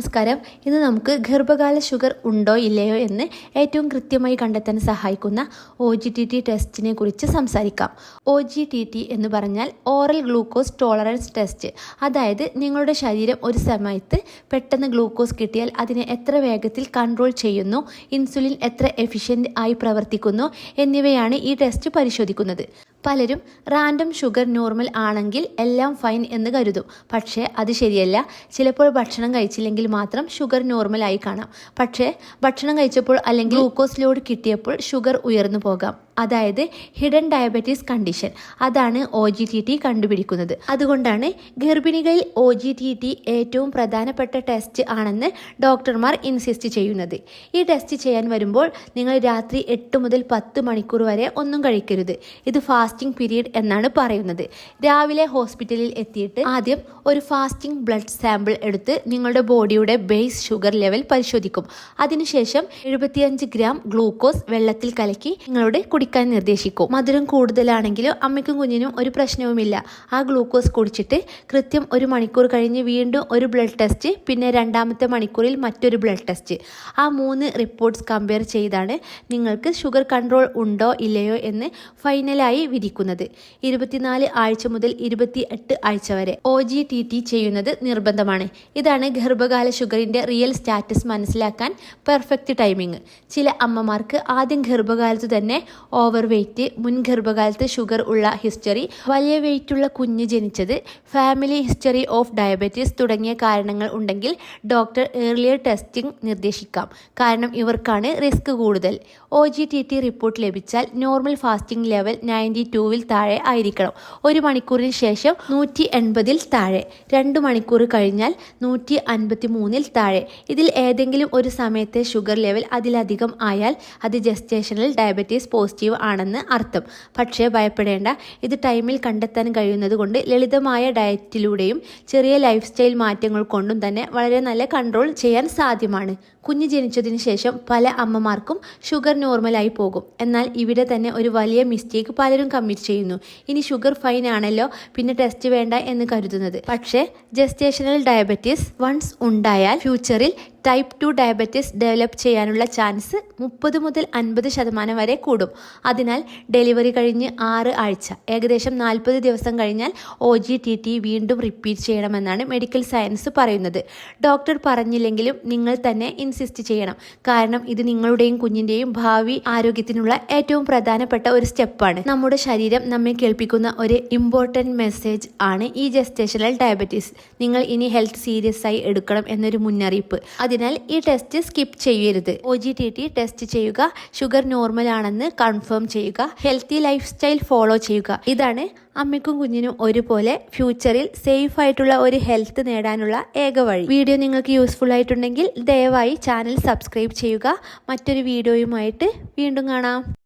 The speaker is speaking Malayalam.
നമസ്കാരം. ഇന്ന് നമുക്ക് ഗർഭകാല ഷുഗർ ഉണ്ടോ ഇല്ലയോ എന്ന് ഏറ്റവും കൃത്യമായി കണ്ടെത്താൻ സഹായിക്കുന്ന ഒ ജി ടി ടി ടെസ്റ്റിനെ കുറിച്ച് സംസാരിക്കാം. ഒ ജി ടി ടി എന്ന് പറഞ്ഞാൽ ഓറൽ ഗ്ലൂക്കോസ് ടോളറൻസ് ടെസ്റ്റ് അതായത് നിങ്ങളുടെ ശരീരം ഒരു സമയത്ത് പെട്ടെന്ന് ഗ്ലൂക്കോസ് കിട്ടിയാൽ അതിനെ എത്ര വേഗത്തിൽ കൺട്രോൾ ചെയ്യുന്നു ഇൻസുലിൻ എത്ര എഫിഷ്യന്റ് ആയി പ്രവർത്തിക്കുന്നു എന്നിവയാണ് ഈ ടെസ്റ്റ് പരിശോധിക്കുന്നത്. പലരും റാൻഡം ഷുഗർ നോർമൽ ആണെങ്കിൽ എല്ലാം ഫൈൻ എന്ന് കരുതും. പക്ഷേ അത് ശരിയല്ല. ചിലപ്പോൾ ഭക്ഷണം കഴിച്ചില്ലെങ്കിൽ മാത്രം ഷുഗർ നോർമൽ ആയി കാണാം. പക്ഷേ ഭക്ഷണം കഴിച്ചപ്പോൾ അല്ലെങ്കിൽ ഗ്ലൂക്കോസ് ലോഡ് കിട്ടിയപ്പോൾ ഷുഗർ ഉയർന്നു പോകാം. അതായത് ഹിഡൻ ഡയബറ്റീസ് കണ്ടീഷൻ. അതാണ് ഒ ജി ടി ടി കണ്ടുപിടിക്കുന്നത്. അതുകൊണ്ടാണ് ഗർഭിണികളിൽ ഒ ജി ടി ടി ഏറ്റവും പ്രധാനപ്പെട്ട ടെസ്റ്റ് ആണെന്ന് ഡോക്ടർമാർ ഇൻസിസ്റ്റ് ചെയ്യുന്നത്. ഈ ടെസ്റ്റ് ചെയ്യാൻ വരുമ്പോൾ നിങ്ങൾ രാത്രി എട്ട് മുതൽ പത്ത് മണിക്കൂർ വരെ ഒന്നും കഴിക്കരുത്. ഇത് ഫാസ്റ്റിംഗ് പീരീഡ് എന്നാണ് പറയുന്നത്. രാവിലെ ഹോസ്പിറ്റലിൽ എത്തിയിട്ട് ആദ്യം ഒരു ഫാസ്റ്റിംഗ് ബ്ലഡ് സാമ്പിൾ എടുത്ത് നിങ്ങളുടെ ബോഡിയുടെ ബേസ് ഷുഗർ ലെവൽ പരിശോധിക്കും. അതിനുശേഷം എഴുപത്തിയഞ്ച് ഗ്രാം ഗ്ലൂക്കോസ് വെള്ളത്തിൽ കലക്കി നിങ്ങളുടെ കുടിക്കാൻ നിർദ്ദേശിക്കും. മധുരം കൂടുതലാണെങ്കിലും അമ്മയ്ക്കും കുഞ്ഞിനും ഒരു പ്രശ്നവുമില്ല. ആ ഗ്ലൂക്കോസ് കുടിച്ചിട്ട് കൃത്യം ഒരു മണിക്കൂർ കഴിഞ്ഞ് വീണ്ടും ഒരു ബ്ലഡ് ടെസ്റ്റ് പിന്നെ രണ്ടാമത്തെ മണിക്കൂറിൽ മറ്റൊരു ബ്ലഡ് ടെസ്റ്റ്. ആ മൂന്ന് റിപ്പോർട്ട്സ് കമ്പയർ ചെയ്താണ് നിങ്ങൾക്ക് ഷുഗർ കൺട്രോൾ ഉണ്ടോ ഇല്ലയോ എന്ന് ഫൈനലായി വിധിക്കുന്നത്. ഇരുപത്തിനാല് ആഴ്ച മുതൽ ഇരുപത്തി എട്ട് ആഴ്ച വരെ ഒ ജി ടി ടി ചെയ്യുന്നത് നിർബന്ധമാണ്. ഇതാണ് ഗർഭകാല ഷുഗറിന്റെ റിയൽ സ്റ്റാറ്റസ് മനസ്സിലാക്കാൻ പെർഫെക്റ്റ് ടൈമിംഗ്. ചില അമ്മമാർക്ക് ആദ്യം ഗർഭകാലത്ത് തന്നെ ഓവർ വെയ്റ്റ് മുൻ ഗർഭകാലത്ത് ഷുഗർ ഉള്ള ഹിസ്റ്ററി വലിയ വെയിറ്റുള്ള കുഞ്ഞ് ജനിച്ചത് ഫാമിലി ഹിസ്റ്ററി ഓഫ് ഡയബറ്റീസ് തുടങ്ങിയ കാരണങ്ങൾ ഉണ്ടെങ്കിൽ ഡോക്ടർ ഏർലിയർ ടെസ്റ്റിംഗ് നിർദ്ദേശിക്കാം. കാരണം ഇവർക്കാണ് റിസ്ക് കൂടുതൽ. O G T T report ലഭിച്ചാൽ നോർമൽ ഫാസ്റ്റിംഗ് ലെവൽ നയന്റി ടൂവിൽ താഴെ ആയിരിക്കണം. ഒരു മണിക്കൂറിന് ശേഷം നൂറ്റി എൺപതിൽ താഴെ. രണ്ട് മണിക്കൂർ കഴിഞ്ഞാൽ നൂറ്റി അൻപത്തി മൂന്നിൽ താഴെ. ഇതിൽ ഏതെങ്കിലും ഒരു സമയത്തെ ഷുഗർ ലെവൽ അതിലധികം ആയാൽ അത് ജസ്റ്റേഷണൽ ഡയബറ്റീസ് പോസിറ്റീവ് ആണെന്ന് അർത്ഥം. പക്ഷേ ഭയപ്പെടേണ്ട. ഇത് ടൈമിൽ കണ്ടെത്താൻ കഴിയുന്നത് കൊണ്ട് ലളിതമായ ഡയറ്റിലൂടെയും ചെറിയ ലൈഫ് സ്റ്റൈൽ മാറ്റങ്ങൾ കൊണ്ടും തന്നെ വളരെ നല്ല കൺട്രോൾ ചെയ്യാൻ സാധ്യമാണ്. കുഞ്ഞ് ജനിച്ചതിന് ശേഷം പല അമ്മമാർക്കും ഷുഗർ നോർമലായി പോകും. എന്നാൽ ഇവിടെ തന്നെ ഒരു വലിയ മിസ്റ്റേക്ക് പലരും കമ്മിറ്റ് ചെയ്യുന്നു. ഇനി ഷുഗർ ഫൈൻ ആണല്ലോ പിന്നെ ടെസ്റ്റ് വേണ്ട എന്ന് കരുതുന്നത്. പക്ഷേ ജസ്റ്റേഷണൽ ഡയബറ്റീസ് വൺസ് ഉണ്ടായാൽ ഫ്യൂച്ചറിൽ ടൈപ്പ് ടു ഡയബറ്റീസ് ഡെവലപ്പ് ചെയ്യാനുള്ള ചാൻസ് മുപ്പത് മുതൽ അൻപത് ശതമാനം വരെ കൂടും. അതിനാൽ ഡെലിവറി കഴിഞ്ഞ് ആറ് ആഴ്ച ഏകദേശം നാൽപ്പത് ദിവസം കഴിഞ്ഞാൽ ഒ ജി ടി ടി വീണ്ടും റിപ്പീറ്റ് ചെയ്യണമെന്നാണ് മെഡിക്കൽ സയൻസ് പറയുന്നത്. ഡോക്ടർ പറഞ്ഞില്ലെങ്കിലും നിങ്ങൾ തന്നെ ഇൻസിസ്റ്റ് ചെയ്യണം. കാരണം ഇത് നിങ്ങളുടെയും കുഞ്ഞിന്റെയും ഭാവി ആരോഗ്യത്തിനുള്ള ഏറ്റവും പ്രധാനപ്പെട്ട ഒരു സ്റ്റെപ്പാണ്. നമ്മുടെ ശരീരം നമ്മെ കേൾപ്പിക്കുന്ന ഒരു ഇമ്പോർട്ടന്റ് മെസ്സേജ് ആണ് ഈ ജസ്റ്റേഷണൽ ഡയബറ്റീസ് നിങ്ങൾ ഇനി ഹെൽത്ത് സീരിയസ് ആയി എടുക്കണം എന്നൊരു മുന്നറിയിപ്പ്. അതിനാൽ ഈ ടെസ്റ്റ് സ്കിപ്പ് ചെയ്യരുത്. O G T T test ചെയ്യുക ഷുഗർ നോർമൽ ആണെന്ന് കൺഫേം ചെയ്യുക ഹെൽത്തി ലൈഫ് സ്റ്റൈൽ ഫോളോ ചെയ്യുക. ഇതാണ് അമ്മയ്ക്കും കുഞ്ഞിനും ഒരുപോലെ ഫ്യൂച്ചറിൽ സേഫ് ആയിട്ടുള്ള ഒരു ഹെൽത്ത് നേടാനുള്ള ഏക വഴി. വീഡിയോ നിങ്ങൾക്ക് യൂസ്ഫുൾ ആയിട്ടുണ്ടെങ്കിൽ ദയവായി ചാനൽ സബ്സ്ക്രൈബ് ചെയ്യുക. മറ്റൊരു വീഡിയോയുമായിട്ട് വീണ്ടും കാണാം.